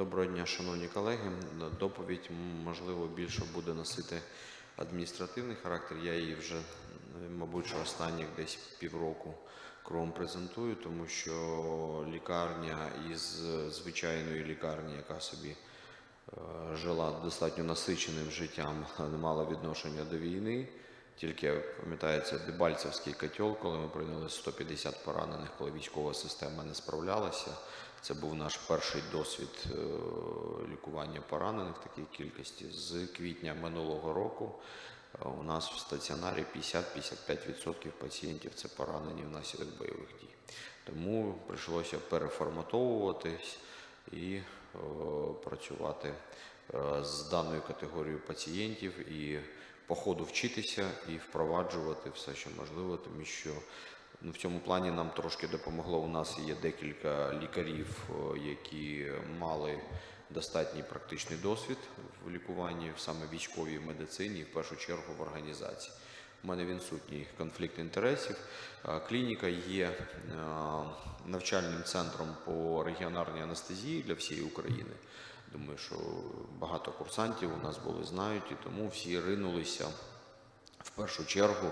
Доброго дня, шановні колеги. Доповідь, можливо, більше буде носити адміністративний характер. Я її вже, мабуть, що останніх десь півроку кругом презентую, тому що лікарня із звичайної лікарні, яка собі е, жила достатньо насиченим життям, не мала відношення до війни. Тільки пам'ятається Дебальцевський котел, коли ми прийняли 150 поранених, коли військова система не справлялася. Це був наш перший досвід е, лікування поранених в такій кількості. З квітня минулого року е, у нас в стаціонарі 50-55% пацієнтів це поранені внаслідок бойових дій. Тому прийшлося переформатовуватись і е, працювати з даною категорією пацієнтів і по ходу вчитися і впроваджувати все, що можливо, тому що ну, в цьому плані нам трошки допомогло. У нас є декілька лікарів, е, які мали достатній практичний досвід в лікуванні в саме військовій медицині, в першу чергу в організації. У мене відсутній конфлікт інтересів. Е, Клініка є е, навчальним центром по регіонарній анестезії для всієї України. Думаю, що багато курсантів у нас були знають, і тому всі ринулися в першу чергу,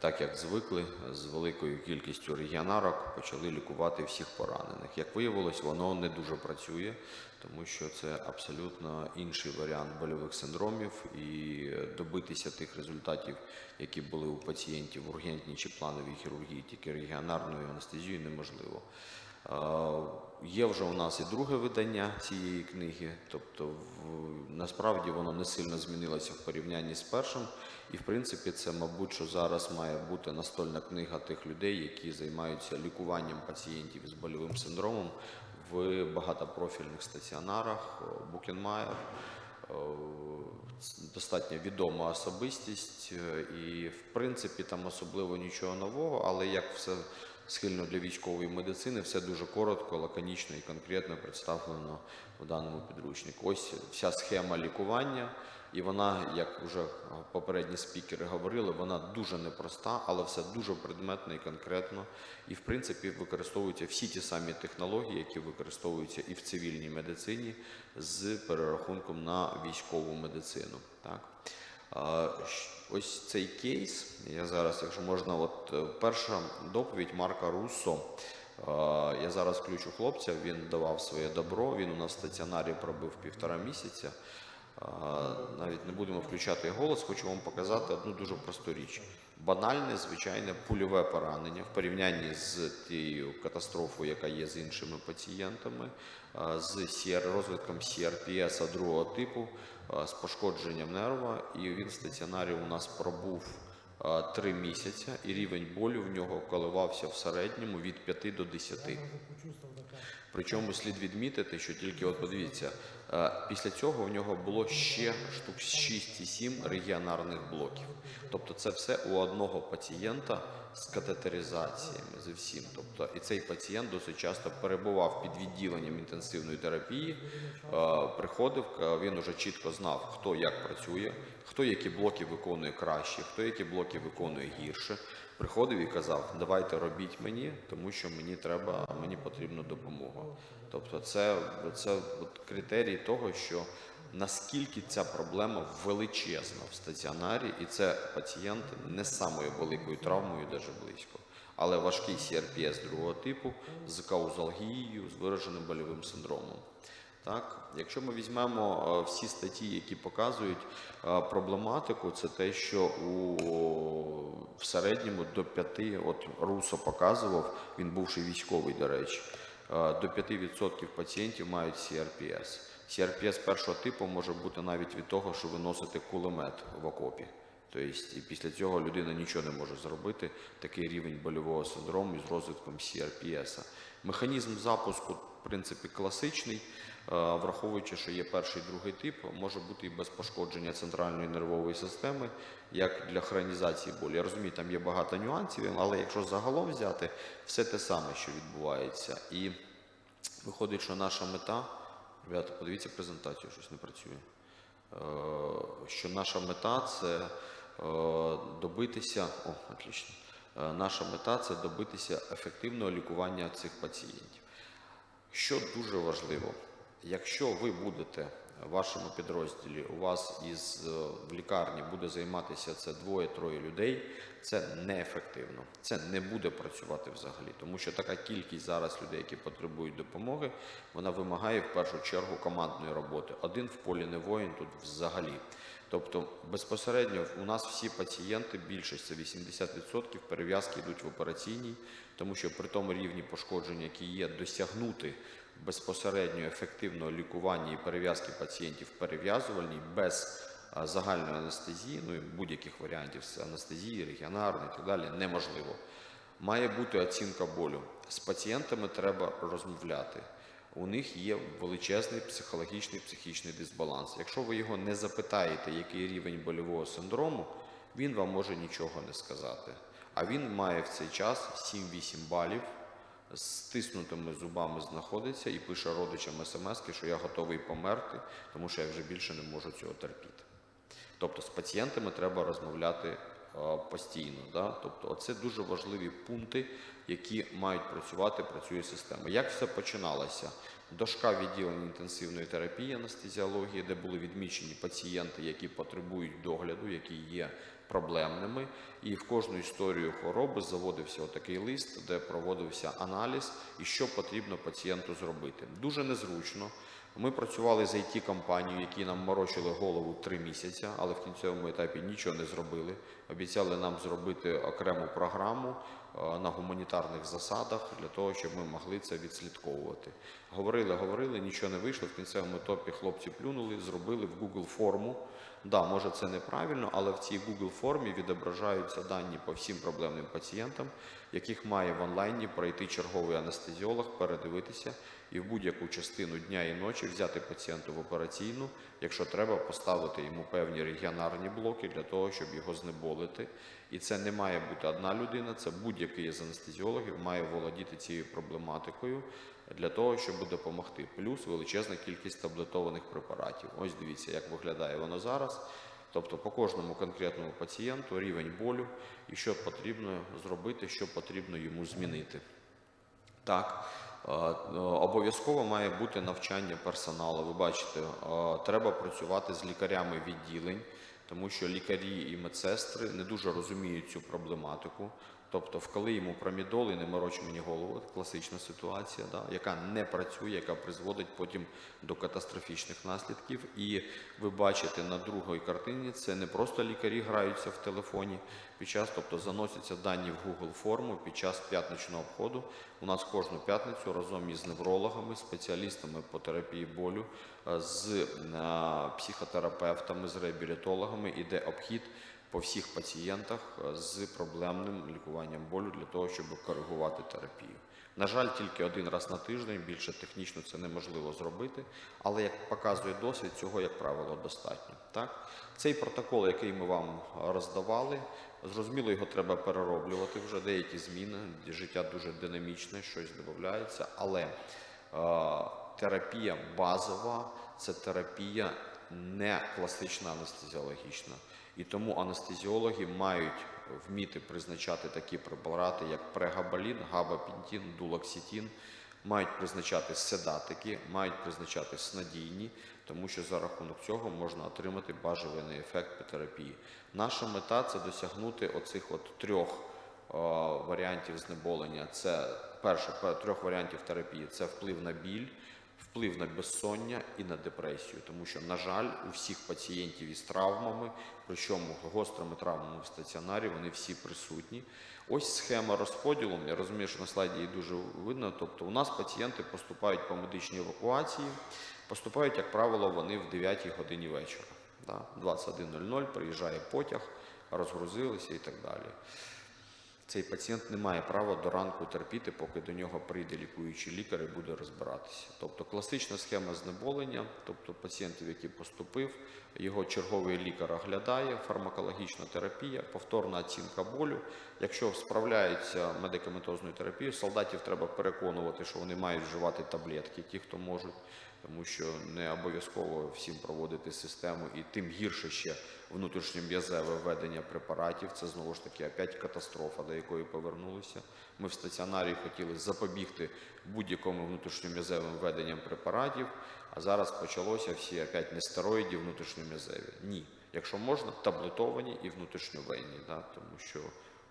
так як звикли, з великою кількістю регіонарок почали лікувати всіх поранених. Як виявилось, воно не дуже працює, тому що це абсолютно інший варіант больових синдромів, і добитися тих результатів, які були у пацієнтів в ургентній чи плановій хірургії, тільки регіонарною анестезією неможливо. Е, Є вже у нас і друге видання цієї книги, тобто насправді воно не сильно змінилося в порівнянні з першим. І в принципі, це, мабуть, що зараз має бути настольна книга тих людей, які займаються лікуванням пацієнтів з больовим синдромом в багатопрофільних стаціонарах. Букенмайер е, достатньо відома особистість, е, і в принципі там особливо нічого нового, але як все схильно для військової медицини, все дуже коротко, лаконічно і конкретно представлено в даному підручнику. Ось вся схема лікування, і вона, як вже попередні спікери говорили, вона дуже непроста, але все дуже предметно і конкретно. І в принципі використовуються всі ті самі технології, які використовуються і в цивільній медицині з перерахунком на військову медицину. Так? Ось цей кейс. Я зараз, якщо можна, от е, перша доповідь Марка Руссо. Я зараз включу хлопця, він давав своє добро. Він у нас в стаціонарі пробив півтора місяця. Навіть не будемо включати голос, хочу вам показати одну дуже просту річ. Банальне, звичайне пульове поранення в порівнянні з тією катастрофою, яка є з іншими пацієнтами, з CR, розвитком CRPS другого типу, з пошкодженням нерва. І він в стаціонарі у нас пробув три місяці, і рівень болю в нього коливався в середньому від 5 до 10. Причому слід відмітити, що тільки от подивіться, після цього в нього було ще штук 6-7 регіонарних блоків. Тобто це все у одного пацієнта з катетеризаціями, з всім. Тобто, і цей пацієнт досить часто перебував під відділенням інтенсивної терапії, приходив, він уже чітко знав, хто як працює, хто які блоки виконує краще, хто які блоки виконує гірше. Приходив і казав, давайте робіть мені, тому що мені треба, мені потрібна допомога. Тобто, це, це от критерій того, що наскільки ця проблема величезна в стаціонарі, і це пацієнт не з самою великою травмою, навіть близько, але важкий CRPS другого типу з каузалгією, з вираженим больовим синдромом. Так, якщо ми візьмемо е, всі статті, які показують е, проблематику, це те, що у в середньому до 5, от Русо показував, він бувший військовий, до речі, е, до 5% пацієнтів мають CRPS. CRPS першого типу може бути навіть від того, що ви носите кулемет в окопі. Тобто, і після цього людина нічого не може зробити, такий рівень больового синдрому із розвитком CRPS. Механізм запуску, в принципі, класичний, враховуючи, що є перший другий тип, може бути і без пошкодження центральної нервової системи, як для хронізації болі. Я розумію, там є багато нюансів, але якщо загалом взяти, все те саме, що відбувається. І виходить, що наша мета, ребята, подивіться презентацію, щось не працює. Е, що наша мета це е, добитися. О, отлично. Е, Наша мета це добитися ефективного лікування цих пацієнтів. Що дуже важливо, Якщо ви будете в вашому підрозділі, у вас із е, в лікарні буде займатися це двоє-троє людей, це неефективно. Це не буде працювати взагалі, тому що така кількість зараз людей, які потребують допомоги, вона вимагає в першу чергу командної роботи. Один в полі не воїн тут взагалі. Тобто безпосередньо у нас всі пацієнти, більшість це 80% перев'язки йдуть в операційній, тому що при тому рівні пошкоджень, які є, досягнути безпосередньо ефективного лікування і перев'язки пацієнтів перев'язувальній без загальної анестезії, ну і будь-яких варіантів з анестезії, регіонарної і так далі, неможливо. Має бути оцінка болю. З пацієнтами треба розмовляти. У них є величезний психологічний психічний дисбаланс. Якщо ви його не запитаєте, який рівень больового синдрому, він вам може нічого не сказати. А він має в цей час 7-8 балів, стиснутими зубами знаходиться і пише родичам смс, що я готовий померти, тому що я вже більше не можу цього терпіти. Тобто з пацієнтами треба розмовляти е, постійно. Да? Тобто, це дуже важливі пункти, які мають працювати, працює система. Як все починалося? Дошка відділення інтенсивної терапії, анестезіології, де були відмічені пацієнти, які потребують догляду, які є проблемними. І в кожну історію хвороби заводився отакий лист, де проводився аналіз і що потрібно пацієнту зробити. Дуже незручно. Ми працювали з it компанією які нам морочили голову три місяці, але в кінцевому етапі нічого не зробили. Обіцяли нам зробити окрему програму е, на гуманітарних засадах для того, щоб ми могли це відслідковувати. Говорили, говорили, нічого не вийшло. В кінцевому етапі хлопці плюнули, зробили в Google форму. Да, може це неправильно, але в цій Google формі відображаються дані по всім проблемним пацієнтам, яких має в онлайні пройти черговий анестезіолог, передивитися і в будь-яку частину дня і ночі взяти пацієнту в операційну, якщо треба, поставити йому певні регіонарні блоки для того, щоб його знеболити. І це не має бути одна людина, це будь-який із анестезіологів має володіти цією проблематикою для того, щоб допомогти. Плюс величезна кількість таблетованих препаратів. Ось дивіться, як виглядає воно зараз. Тобто по кожному конкретному пацієнту рівень болю і що потрібно зробити, що потрібно йому змінити. Так, е, е, обов'язково має бути навчання персоналу. Ви бачите, е, треба працювати з лікарями відділень, тому що лікарі і медсестри не дуже розуміють цю проблематику. Тобто, вколи йому промідол і не мороч мені голову, класична ситуація, да, яка не працює, яка призводить потім до катастрофічних наслідків. І ви бачите на другій картині, це не просто лікарі граються в телефоні під час, тобто заносяться дані в Google форму під час п'ятничного обходу. У нас кожну п'ятницю разом із неврологами, спеціалістами по терапії болю, з психотерапевтами, з реабілітологами іде обхід по всіх пацієнтах е, з проблемним лікуванням болю для того, щоб коригувати терапію. На жаль, тільки один раз на тиждень, більше технічно це неможливо зробити, але як показує досвід, цього, як правило, достатньо. Так? Цей протокол, який ми вам роздавали, зрозуміло, його треба перероблювати вже деякі зміни. Життя дуже динамічне, щось додається, але е, терапія базова це терапія не класична анестезіологічна. І тому анестезіологи мають вміти призначати такі препарати, як прегабалін, габапентин, дулокситин, мають призначати седатики, мають призначати снадійні, тому що за рахунок цього можна отримати бажаний ефект по терапії. Наша мета це досягнути оцих от трьох е, варіантів знеболення. Це перше трьох варіантів терапії це вплив на біль, вплив на безсоння і на депресію, тому що, на жаль, у всіх пацієнтів із травмами, причому гострими травмами в стаціонарі, вони всі присутні. Ось схема розподілу. Я розумію, що на слайді її дуже видно. Тобто, у нас пацієнти поступають по медичній евакуації, поступають, як правило, вони в 9 годині вечора. 21.00 приїжджає потяг, розгрузилися і так далі. Цей пацієнт не має права до ранку терпіти, поки до нього прийде лікуючий лікар і буде розбиратися. Тобто класична схема знеболення, тобто пацієнтів, який поступив, його черговий лікар оглядає, фармакологічна терапія, повторна оцінка болю. Якщо справляються медикаментозною терапією, солдатів треба переконувати, що вони мають вживати таблетки, ті, хто можуть. тому що не обов'язково всім проводити систему, і тим гірше ще внутрішньом'язеве введення препаратів. Це знову ж таки опять катастрофа, до якої повернулися. Ми в стаціонарі хотіли запобігти будь-якому внутрішньом'язевим введенням препаратів, а зараз почалося всі опять не стероїді внутрішньом'язеві. Ні. Якщо можна, таблетовані і внутрішньовенні, да, тому що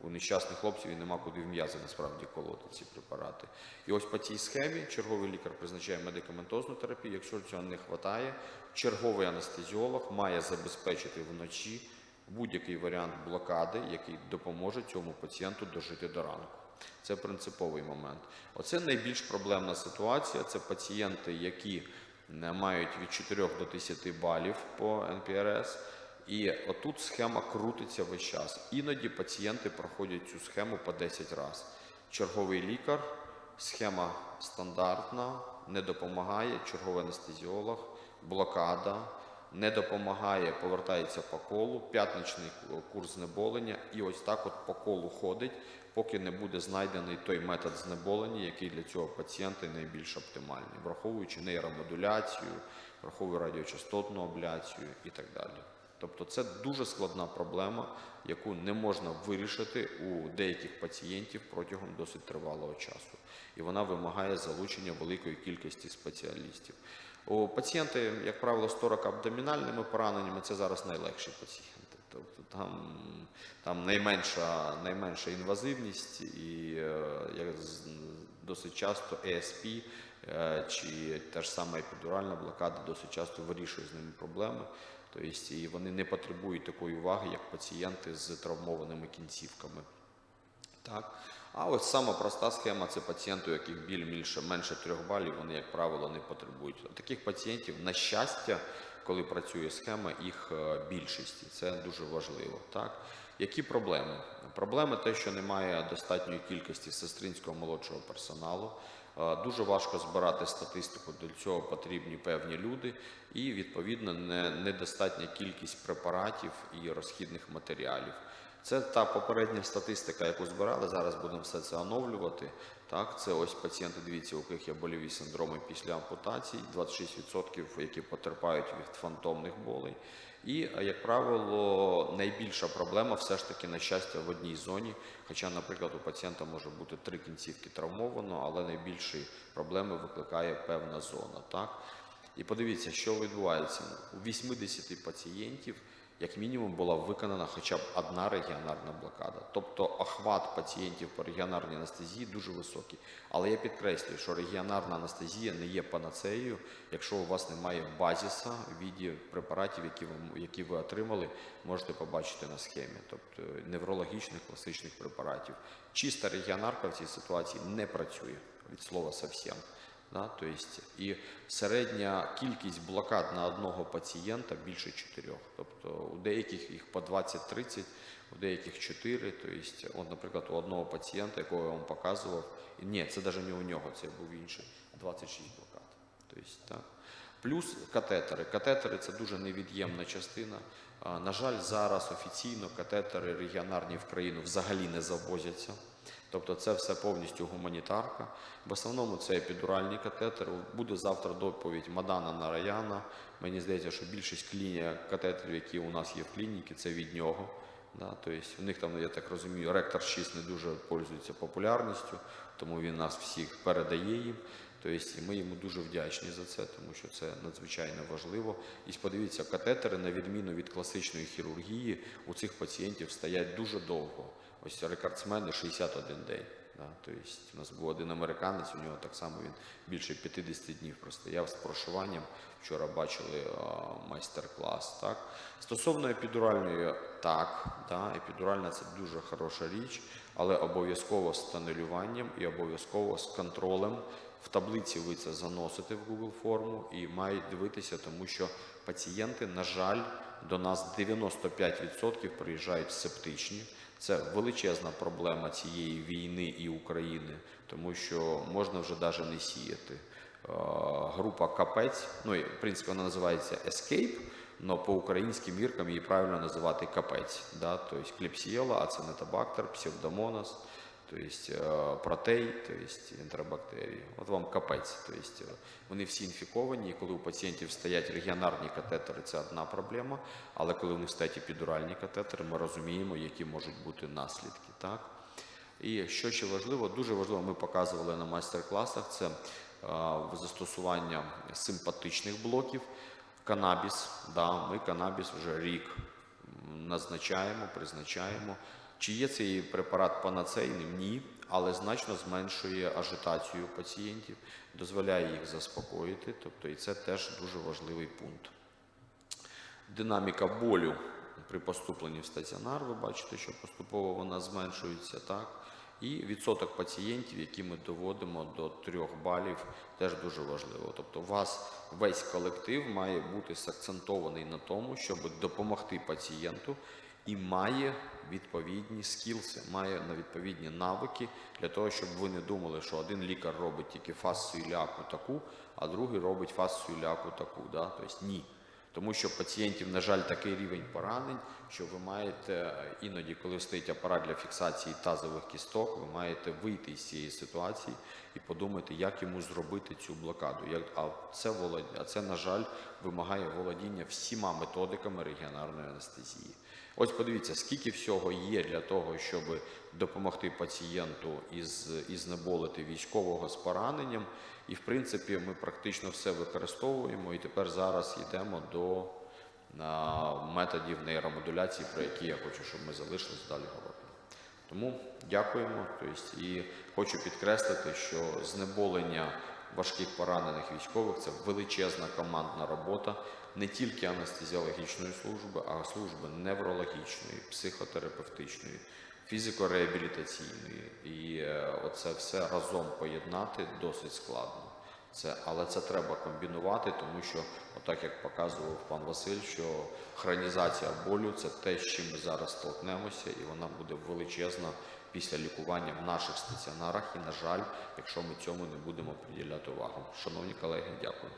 у нещасних хлопців і нема куди в м'язи насправді колоти ці препарати. І ось по цій схемі черговий лікар призначає медикаментозну терапію. Якщо цього не вистачає, черговий анестезіолог має забезпечити вночі будь-який варіант блокади, який допоможе цьому пацієнту дожити до ранку. Це принциповий момент. Оце найбільш проблемна ситуація. Це пацієнти, які мають від 4 до 10 балів по НПРС. І отут схема крутиться весь час. Іноді пацієнти проходять цю схему по 10 разів. Черговий лікар, схема стандартна, не допомагає, черговий анестезіолог, блокада, не допомагає, повертається по колу, п'ятничний курс знеболення, і ось так от по колу ходить, поки не буде знайдений той метод знеболення, який для цього пацієнта найбільш оптимальний, враховуючи нейромодуляцію, враховуючи радіочастотну абляцію і так далі. Тобто це дуже складна проблема, яку не можна вирішити у деяких пацієнтів протягом досить тривалого часу. І вона вимагає залучення великої кількості спеціалістів. У пацієнти, як правило, з торакоабдомінальними пораненнями це зараз найлегші пацієнти. Тобто там, там найменша, найменша інвазивність і е, як досить часто ЕСП чи та ж сама епідуральна блокада досить часто вирішує з ними проблеми. Тобто і вони не потребують такої уваги, як пацієнти з травмованими кінцівками. Так. А ось сама проста схема це пацієнти, у яких біль більше менше трьох балів, вони, як правило, не потребують. Таких пацієнтів, на щастя, коли працює схема, їх е, більшість, це дуже важливо. Так? Які проблеми? Проблеми те, що немає достатньої кількості сестринського молодшого персоналу. Е, Дуже важко збирати статистику, для цього потрібні певні люди, і відповідно недостатня кількість препаратів і розхідних матеріалів. Це та попередня статистика, яку збирали. Зараз будемо все це оновлювати. Так, це ось пацієнти, дивіться, у яких є больові синдроми після ампутацій, 26%, які потерпають від фантомних болей. І, е, як правило, найбільша проблема все ж таки на щастя в одній зоні. Хоча, наприклад, у пацієнта може бути три кінцівки травмовано, але найбільші проблеми викликає певна зона. Так? І подивіться, що відбувається. У 80 пацієнтів, як мінімум, була виконана хоча б одна регіонарна блокада. Тобто охват пацієнтів по регіонарній анестезії дуже високий. Але я підкреслюю, що регіонарна анестезія не є панацеєю, якщо у вас немає базіса в віді препаратів, які ви, які ви отримали, можете побачити на схемі. Тобто неврологічних класичних препаратів. Чиста регіонарка в цій ситуації не працює від слова совсем. Да, то і середня кількість блокад на одного пацієнта більше чотирьох. Тобто у деяких їх по 20-30, у деяких 4. То есть, от, наприклад, у одного пацієнта, якого я вам показував, ні, це навіть не у нього, це був інший, 26 блокад. То так. Плюс катетери. Катетери це дуже невід'ємна частина. На жаль, зараз офіційно катетери регіонарні в країну взагалі не завозяться. Тобто це все повністю гуманітарка. В основному це епідуральні катетери. Буде завтра доповідь Мадана Нараяна. Мені здається, що більшість кліні... катетерів, які у нас є в клініці, це від нього. Да, тобто у них там, я так розумію, ректор 6 не дуже пользується популярністю, тому він нас всіх передає їм. Тобто ми йому дуже вдячні за це, тому що це надзвичайно важливо. І подивіться, катетери, на відміну від класичної хірургії, у цих пацієнтів стоять дуже довго. Ось рекордсмени 61 день. Да, тобто у нас був один американець, у нього так само він більше 50 днів простояв з прошиванням. Вчора бачили майстер-клас. Так? Стосовно епідуральної, так, да, епідуральна це дуже хороша річ, але обов'язково з тонелюванням і обов'язково з контролем. В таблиці ви це заносите в Google форму і мають дивитися, тому що пацієнти, на жаль, до нас 95% приїжджають септичні. Це величезна проблема цієї війни і України, тому що можна вже навіть не сіяти. Е, Група Капець, ну в принципі вона називається Escape, але по українським міркам її правильно називати капець. Да? Тобто клепсіела, ацинетабактер, псевдомонас. То есть е, протей, то есть інтербактерії. От вам капець. То есть, е, вони всі інфіковані, і коли у пацієнтів стоять регіонарні катетери, це одна проблема. Але коли у них стоять епідуральні катетери, ми розуміємо, які можуть бути наслідки. Так? І що ще важливо, дуже важливо, ми показували на майстер-класах, це е, застосування симпатичних блоків. Канабіс, да, ми канабіс вже рік назначаємо, призначаємо. Чи є цей препарат панацейним? Ні, але значно зменшує ажитацію пацієнтів, дозволяє їх заспокоїти. Тобто, і це теж дуже важливий пункт. Динаміка болю при поступленні в стаціонар, ви бачите, що поступово вона зменшується, так? І відсоток пацієнтів, які ми доводимо до 3 балів, теж дуже важливо. Тобто, у вас весь колектив має бути сакцентований на тому, щоб допомогти пацієнту і має відповідні скілси, має на відповідні навики для того, щоб ви не думали, що один лікар робить тільки фасу іляку таку, а другий робить фасу іляку таку. Да? Тобто ні. Тому що пацієнтів, на жаль, такий рівень поранень, що ви маєте іноді, коли стоїть апарат для фіксації тазових кісток, ви маєте вийти з цієї ситуації і подумати, як йому зробити цю блокаду. А, це а це, на жаль, вимагає володіння всіма методиками регіонарної анестезії. Ось подивіться, скільки всього є для того, щоб допомогти пацієнту із, і знеболити військового з пораненням. І в принципі ми практично все використовуємо. І тепер зараз йдемо до а, методів нейромодуляції, про які я хочу, щоб ми залишились далі говорити. Тому дякуємо. Тобто, і хочу підкреслити, що знеболення важких поранених військових це величезна командна робота не тільки анестезіологічної служби, а служби неврологічної, психотерапевтичної, фізико-реабілітаційної. І е, оце все разом поєднати досить складно. Це, але це треба комбінувати, тому що, отак як показував пан Василь, що хронізація болю це те, з чим ми зараз столкнемося, і вона буде величезна після лікування в наших стаціонарах. І, на жаль, якщо ми цьому не будемо приділяти увагу. Шановні колеги, дякую.